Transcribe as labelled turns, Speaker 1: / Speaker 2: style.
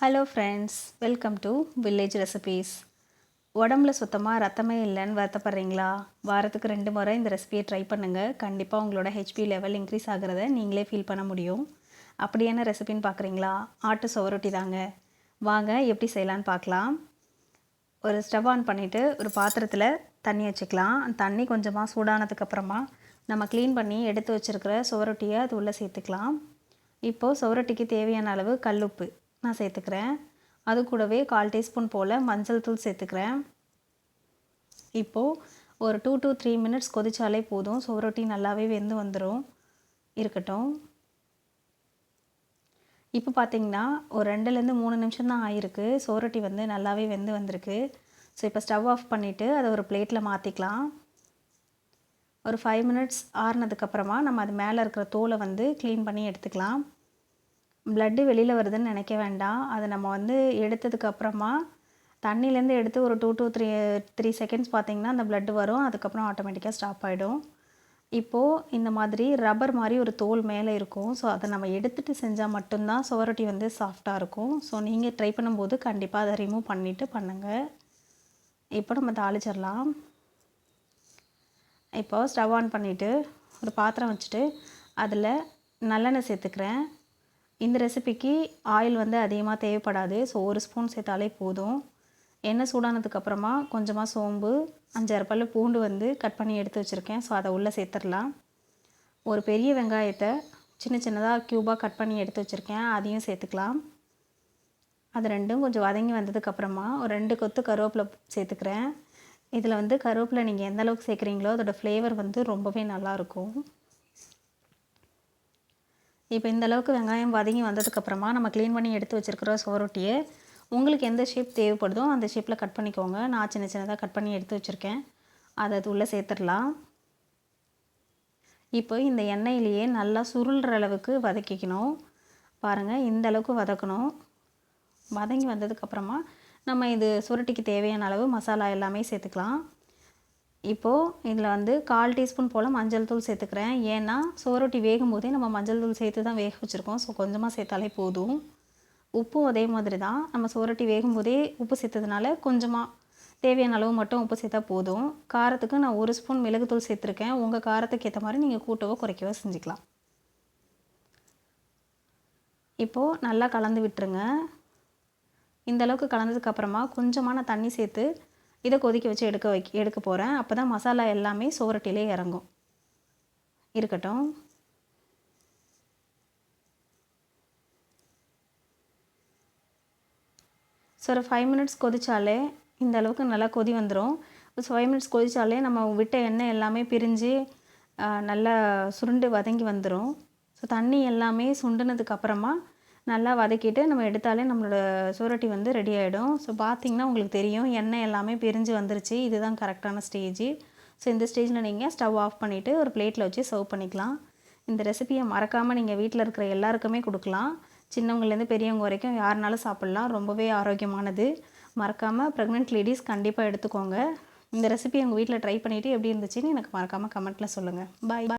Speaker 1: Hello friends welcome to village recipes உடம்புல சுத்தமாக ரத்தமே இல்லைன்னு வருத்தப்படுறீங்களா? வாரத்துக்கு ரெண்டு முறை இந்த ரெசிபியை ட்ரை பண்ணுங்கள் கண்டிப்பாக உங்களோட ஹெச்பி லெவல் இன்க்ரீஸ் ஆகிறத நீங்களே ஃபீல் பண்ண முடியும். அப்படியான ரெசிபின்னு பார்க்குறீங்களா ஆட்டு சுவரொட்டி தாங்க. வாங்க எப்படி செய்யலான்னு பார்க்கலாம் ஒரு ஸ்டவ் ஆன் பண்ணிவிட்டு ஒரு பாத்திரத்தில் தண்ணி வச்சுக்கலாம். தண்ணி கொஞ்சமாக சூடானதுக்கப்புறமா நம்ம க்ளீன் பண்ணி எடுத்து வச்சுருக்கிற சுவரொட்டியை அது உள்ளே சேர்த்துக்கலாம். இப்போது சுவரொட்டிக்கு தேவையான அளவு கல்லுப்பு நான் சேர்த்துக்கிறேன். அது கூடவே கால் டீஸ்பூன் போல் மஞ்சள் தூள் சேர்த்துக்கிறேன். இப்போது ஒரு டூ டு த்ரீ மினிட்ஸ் கொதிச்சாலே போதும். சுவரொட்டி நல்லாவே வெந்து வந்துடும் இருக்கட்டும். இப்போ பார்த்தீங்கன்னா ஒரு ரெண்டுலேருந்து மூணு நிமிஷம் தான் ஆயிருக்கு. சோரொட்டி வந்து நல்லாவே வெந்து வந்திருக்கு. ஸோ இப்போ ஸ்டவ் ஆஃப் பண்ணிவிட்டு அதை ஒரு பிளேட்டில் மாற்றிக்கலாம் ஒரு ஃபைவ் மினிட்ஸ் ஆறுனதுக்கப்புறமா நம்ம அது மேலே இருக்கிற தோலை வந்து க்ளீன் பண்ணி எடுத்துக்கலாம். ப்ளட்டு வெளியில் வருதுன்னு நினைக்க வேண்டாம். அதை நம்ம வந்து எடுத்ததுக்கப்புறமா தண்ணியிலேருந்து எடுத்து ஒரு two two three three seconds பார்த்திங்கன்னா அந்த ப்ளட்டு வரும். அதுக்கப்புறம் ஆட்டோமேட்டிக்காக ஸ்டாப் ஆகிடும் இப்போது இந்த மாதிரி ரப்பர் மாதிரி ஒரு தோல் மேலே இருக்கும். ஸோ அதை நம்ம எடுத்துகிட்டு செஞ்சால் மட்டும்தான் சுவரொட்டி வந்து சாஃப்டாக இருக்கும். ஸோ நீங்கள் ட்ரை பண்ணும்போது கண்டிப்பாக அதை ரிமூவ் பண்ணிவிட்டு பண்ணுங்கள் இப்போ நம்ம தாளிச்சிடலாம். இப்போ ஸ்டவ் ஆன் பண்ணிவிட்டு ஒரு பாத்திரம் வச்சுட்டு அதில் நல்லெண்ணெய் சேர்த்துக்கிறேன். இந்த ரெசிபிக்கு ஆயில் வந்து அதிகமாக தேவைப்படாது. ஸோ ஒரு ஸ்பூன் சேர்த்தாலே போதும். எண்ணெய் சூடானதுக்கப்புறமா கொஞ்சமாக சோம்பு அஞ்சாறு பல் பூண்டு வந்து கட் பண்ணி எடுத்து வச்சுருக்கேன். ஸோ அதை உள்ளே சேர்த்துடலாம். ஒரு பெரிய வெங்காயத்தை சின்ன சின்னதாக க்யூபாக கட் பண்ணி எடுத்து வச்சுருக்கேன். அதையும் சேர்த்துக்கலாம். அது ரெண்டும் கொஞ்சம் வதங்கி வந்ததுக்கப்புறமா ஒரு ரெண்டு கொத்து கருவேப்பிலை சேர்த்துக்கிறேன். இதில் வந்து கருவேப்பிலை நீங்கள் எந்த அளவுக்கு சேர்க்குறீங்களோ அதோடய ஃப்ளேவர் வந்து ரொம்பவே நல்லாயிருக்கும் இப்போ இந்தளவுக்கு வெங்காயம் வதங்கி வந்ததுக்கப்புறமா நம்ம க்ளீன் பண்ணி எடுத்து வச்சுருக்கிற சோரொட்டியை உங்களுக்கு எந்த ஷேப் தேவைப்படுதோ அந்த ஷேப்பில் கட் பண்ணிக்கோங்க. நான் சின்ன சின்னதாக கட் பண்ணி எடுத்து வச்சுருக்கேன். அதை அது உள்ளே சேர்த்துடலாம். இப்போ இந்த எண்ணெயிலேயே நல்லா சுருள்ற அளவுக்கு வதக்கிக்கணும். பாருங்கள் இந்த அளவுக்கு வதக்கணும். வதங்கி வந்ததுக்கப்புறமா நம்ம இது சுருட்டிக்கு தேவையான அளவு மசாலா எல்லாமே சேர்த்துக்கலாம். இப்போது இதில் வந்து கால் டீஸ்பூன் போல் மஞ்சள் தூள் சேர்த்துக்கிறேன். ஏன்னா சோரொட்டி வேகும் போதே நம்ம மஞ்சள் தூள் சேர்த்து தான் வேக வச்சுருக்கோம். ஸோ கொஞ்சமாக சேர்த்தாலே போதும். உப்பும் அதே மாதிரி தான். நம்ம சோரொட்டி வேகும் போதே உப்பு சேர்த்ததுனால கொஞ்சமாக தேவையான அளவு மட்டும் உப்பு சேர்த்தா போதும். காரத்துக்கு நான் ஒரு ஸ்பூன் மிளகுத்தூள் சேர்த்துருக்கேன். உங்கள் காரத்துக்கு ஏற்ற மாதிரி நீங்கள் கூட்டவோ குறைக்கவோ செஞ்சுக்கலாம். இப்போது நல்லா கலந்து விட்டுருங்க. இந்த அளவுக்கு கலந்ததுக்கப்புறமா கொஞ்சமாக நான் தண்ணி சேர்த்து இதை கொதிக்க வச்சு எடுக்க வைக்க எடுக்க போகிறேன் அப்போ தான் மசாலா எல்லாமே சோரட்டிலே இறங்கும். இருக்கட்டும். ஸோ ஒரு ஃபைவ் மினிட்ஸ் கொதித்தாலே இந்த அளவுக்கு நல்லா கொதி வந்துடும் ஸோ ஃபைவ் மினிட்ஸ் கொதித்தாலே நம்ம விட்ட எண்ணெய் எல்லாமே பிரிஞ்சு நல்லா சுருண்டு வதங்கி வந்துடும் ஸோ தண்ணி எல்லாமே சுண்டுனதுக்கப்புறமா நல்லா வதக்கிட்டு நம்ம எடுத்தாலே நம்மளோட சுரட்டி வந்து ரெடி ஆகிடும் ஸோ பார்த்திங்கன்னா உங்களுக்கு தெரியும் எண்ணெய் எல்லாமே பிரிஞ்சு வந்துருச்சு. இதுதான் கரெக்டான ஸ்டேஜ் ஸோ இந்த ஸ்டேஜில் நீங்கள் ஸ்டவ் ஆஃப் பண்ணிவிட்டு ஒரு பிளேட்டில் வச்சு சர்வ் பண்ணிக்கலாம். இந்த ரெசிபியை மறக்காமல் நீங்கள் வீட்டில் இருக்கிற எல்லாருக்குமே கொடுக்கலாம். சின்னவங்கலேருந்து பெரியவங்க வரைக்கும் யாருனாலும் சாப்பிட்லாம். ரொம்பவே ஆரோக்கியமானது. மறக்காமல் ப்ரெக்னென்ட் லேடிஸ் கண்டிப்பாக எடுத்துக்கோங்க. இந்த ரெசிபி உங்கள் வீட்டில் ட்ரை பண்ணிவிட்டு எப்படி இருந்துச்சுன்னு எனக்கு மறக்காமல் கமெண்ட்டில் சொல்லுங்கள் பாய் பாய்